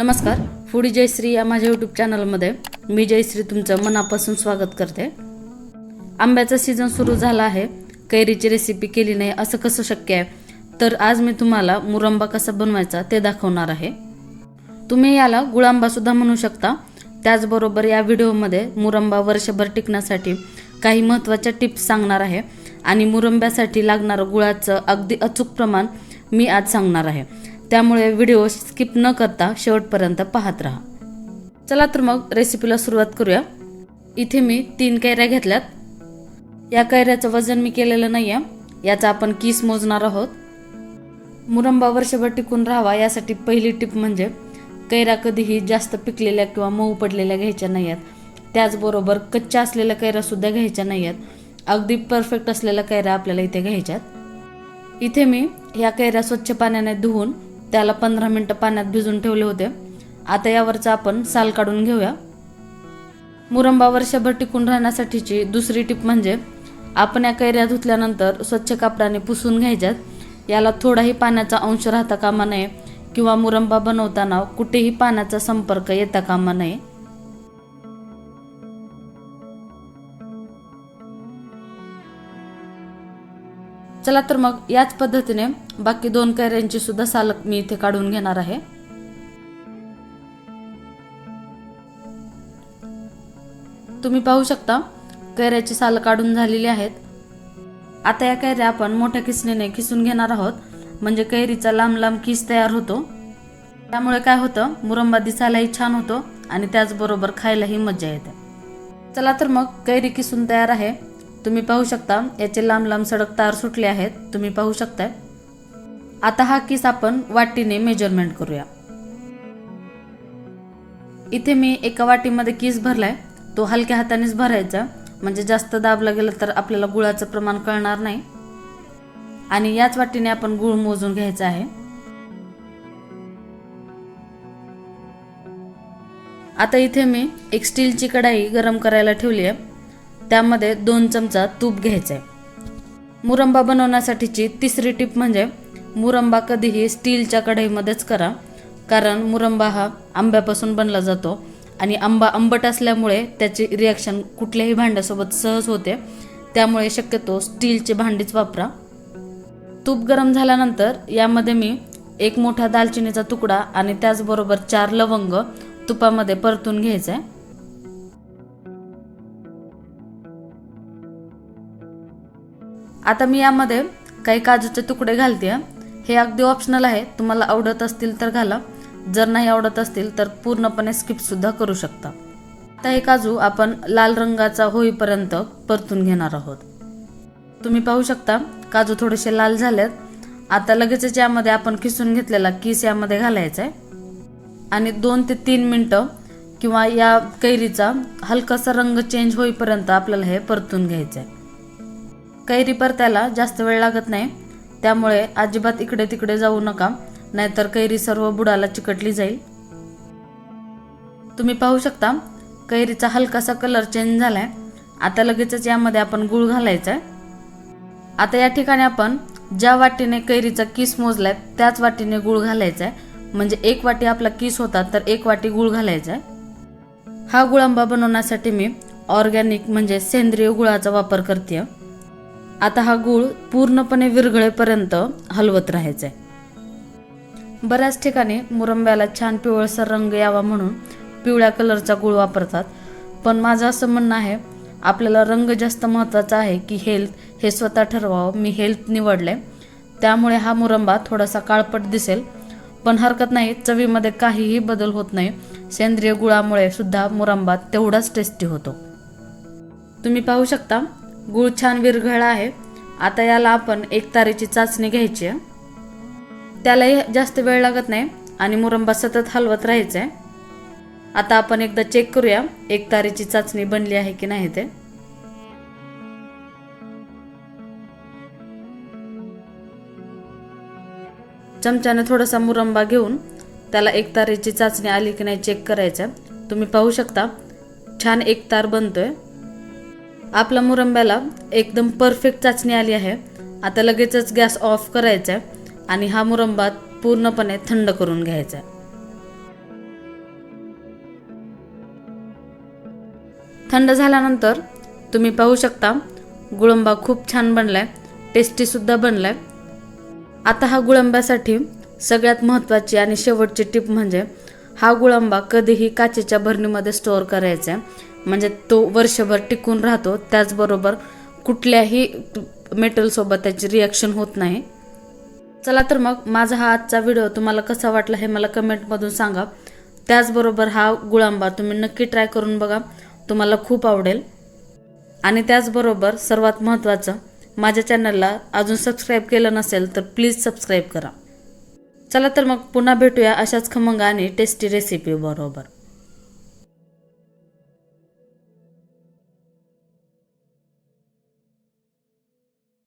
नमस्कार. फुडी जयश्री या माझ्या यूट्यूब चॅनलमध्ये मी जयश्री तुमचं मनापासून स्वागत करते. आंब्याचा सीझन सुरू झाला आहे. कैरीची रेसिपी केली नाही असं कसं शक्य आहे? तर आज मी तुम्हाला मुरंबा कसा बनवायचा ते दाखवणार आहे. तुम्ही याला गुळांबा सुद्धा म्हणू शकता. त्याचबरोबर या व्हिडिओमध्ये मुरंबा वर्षभर टिकण्यासाठी काही महत्त्वाच्या टिप्स सांगणार आहे. आणि मुरंब्यासाठी लागणारं गुळाचं अगदी अचूक प्रमाण मी आज सांगणार आहे. त्यामुळे व्हिडिओ स्किप न करता शेवटपर्यंत पाहत राहा. चला तर मग रेसिपीला सुरुवात करूया. इथे मी तीन कैऱ्या घेतल्यात. या कैऱ्याचं वजन मी केलेलं नाही आहे याचा आपण किस मोजणार आहोत. मुरंबा वर्षभर टिकून राहावा यासाठी पहिली टिप म्हणजे कैऱ्या कधीही जास्त पिकलेल्या किंवा मऊ पडलेल्या घ्यायच्या नाही आहेत त्याचबरोबर कच्च्या असलेल्या कैऱ्या सुद्धा घ्यायच्या नाही आहेत अगदी परफेक्ट असलेल्या कैऱ्या आपल्याला इथे घ्यायच्यात. इथे मी ह्या कैऱ्या स्वच्छ पाण्याने धुवून त्याला पंधरा मिनटं पाण्यात भिजून ठेवले होते. आता यावरचा आपण साल काढून घेऊया. मुरंबा वर्षभर टिकून राहण्यासाठीची दुसरी टीप म्हणजे आपण या कैऱ्या धुतल्यानंतर स्वच्छ कापडाने पुसून घ्यायच्यात. याला थोडाही पाण्याचा अंश राहता कामा नये किंवा मुरंबा बनवताना कुठेही पाण्याचा संपर्क येता कामा नये. चला तर मग याच पद्धतीने बाकी दोन कैऱ्यांची सुद्धा सालक मी इथे काढून घेणार आहे. तुम्ही पाहू शकता कैऱ्याची साल काढून झालेली आहेत. आता या कैऱ्या आपण मोठ्या किसणीने किसून घेणार आहोत. म्हणजे कैरीचा लांब लांब किस तयार होतो. त्यामुळे काय होतं मुरंबा दिसायलाही छान होतो आणि त्याचबरोबर खायलाही मजा येते. चला तर मग कैरी किसून तयार आहे. तुम्ही पाहू शकता याचे लांब लांब सडक तार सुटले आहेत. तुम्ही पाहू शकताय. आता हा किस आपण वाटीने मेजरमेंट करूया. इथे मी एका वाटीमध्ये किस भरलाय. तो हलक्या हातानेच भरायचा. म्हणजे जास्त दाबला गेलं तर आपल्याला गुळाचं प्रमाण कळणार नाही. आणि याच वाटीने आपण गुळ मोजून घ्यायचा आहे. आता इथे मी एक स्टीलची कढाई गरम करायला ठेवली आहे. त्यामध्ये दोन चमचा तूप घ्यायचं आहे मुरंबा बनवण्यासाठीची तिसरी टिप म्हणजे मुरंबा कधीही स्टीलच्या कढईमध्येच करा कारण मुरंबा हा आंब्यापासून बनला जातो आणि आंबा आंबट असल्यामुळे त्याची रिॲक्शन कुठल्याही भांड्यासोबत सहज होते. त्यामुळे शक्यतो स्टीलची भांडीच वापरा. तूप गरम झाल्यानंतर यामध्ये मी एक मोठा दालचिनीचा तुकडा आणि त्याचबरोबर चार लवंग तुपामध्ये परतून घ्यायचं आहे आता मी यामध्ये काही काजूचे तुकडे घालते हे अगदी ऑप्शनल आहे. तुम्हाला आवडत असतील तर घाला. जर नाही आवडत असतील तर पूर्णपणे स्किपसुद्धा करू शकता. आता हे काजू आपण लाल रंगाचा होईपर्यंत परतून घेणार आहोत. तुम्ही पाहू शकता काजू थोडेसे लाल झालेत. आता लगेचच यामध्ये आपण किसून घेतलेला किस यामध्ये घालायचा आहे आणि दोन ते तीन मिनटं किंवा या कैरीचा हलकासा रंग चेंज होईपर्यंत आपल्याला हे परतून घ्यायचं आहे कैरी त्याला जास्त वेळ लागत नाही. त्यामुळे अजिबात इकडे तिकडे जाऊ नका नाहीतर कैरी सर्व बुडाला चिकटली जाईल. तुम्ही पाहू शकता कैरीचा हलकासा कलर चेंज झालाय. आता लगेचच यामध्ये आपण गुळ घालायचा आहे आता या ठिकाणी आपण ज्या वाटीने कैरीचा किस मोजलाय त्याच वाटीने गुळ घालायचा आहे म्हणजे एक वाटी आपला किस होता तर एक वाटी गुळ घालायचा आहे हा गुळांबा बनवण्यासाठी मी ऑर्गॅनिक म्हणजे सेंद्रिय गुळाचा वापर करते आता हा गूळ पूर्णपणे विरघळेपर्यंत हलवत राहायचा आहे बऱ्याच ठिकाणी मुरंब्याला छान पिवळसर रंग यावा म्हणून पिवळ्या कलरचा गूळ वापरतात. पण माझं असं म्हणणं आहे आपल्याला रंग जास्त महत्त्वाचा आहे की हेल्थ हे स्वतः ठरवावं. मी हेल्थ निवडले त्यामुळे हा मुरंबा थोडासा काळपट दिसेल. पण हरकत नाही चवीमध्ये काहीही बदल होत नाही. सेंद्रिय गुळामुळे सुद्धा मुरंबा तेवढाच टेस्टी होतो. तुम्ही पाहू शकता गुळ छान विरघळला आहे. आता याला आपण एक तारेची चाचणी घ्यायची आहे. त्यालाही जास्त वेळ लागत नाही आणि मुरंबा सतत हलवत राहायचं आहे आता आपण एकदा चेक करूया एक तारेची चाचणी बनली आहे की नाही ते. चमच्याने थोडासा मुरंबा घेऊन त्याला एक तारेची चाचणी आली की नाही चेक करायचं तुम्ही पाहू शकता छान एक तार बनतोय. आपला मुरंब्याला एकदम परफेक्ट चाचणी आली आहे. आता लगेचच गॅस ऑफ करायचा आहे आणि हा मुरंबा पूर्णपणे थंड करून घ्यायचा आहे थंड झाल्यानंतर तुम्ही पाहू शकता गुळंबा खूप छान बनलाय टेस्टीसुद्धा बनलाय. आता हा गुळंब्यासाठी सगळ्यात महत्त्वाची आणि शेवटची टिप म्हणजे हा गुळंबा कधीही काचेच्या भरणीमध्ये स्टोअर करायचा आहे म्हणजे तो वर्षभर टिकून राहतो. त्याचबरोबर कुठल्याही मेटलसोबत त्याची रिॲक्शन होत नाही. चला तर मग माझा हा आजचा व्हिडिओ तुम्हाला कसा वाटला हे मला कमेंटमधून सांगा. त्याचबरोबर हा गुळांबा तुम्ही नक्की ट्राय करून बघा. तुम्हाला खूप आवडेल. आणि त्याचबरोबर सर्वात महत्त्वाचं माझ्या चॅनलला अजून सबस्क्राईब केलं नसेल तर प्लीज सबस्क्राईब करा. चला तर मग पुन्हा भेटूया अशाच खमंग आणि टेस्टी रेसिपी बरोबर.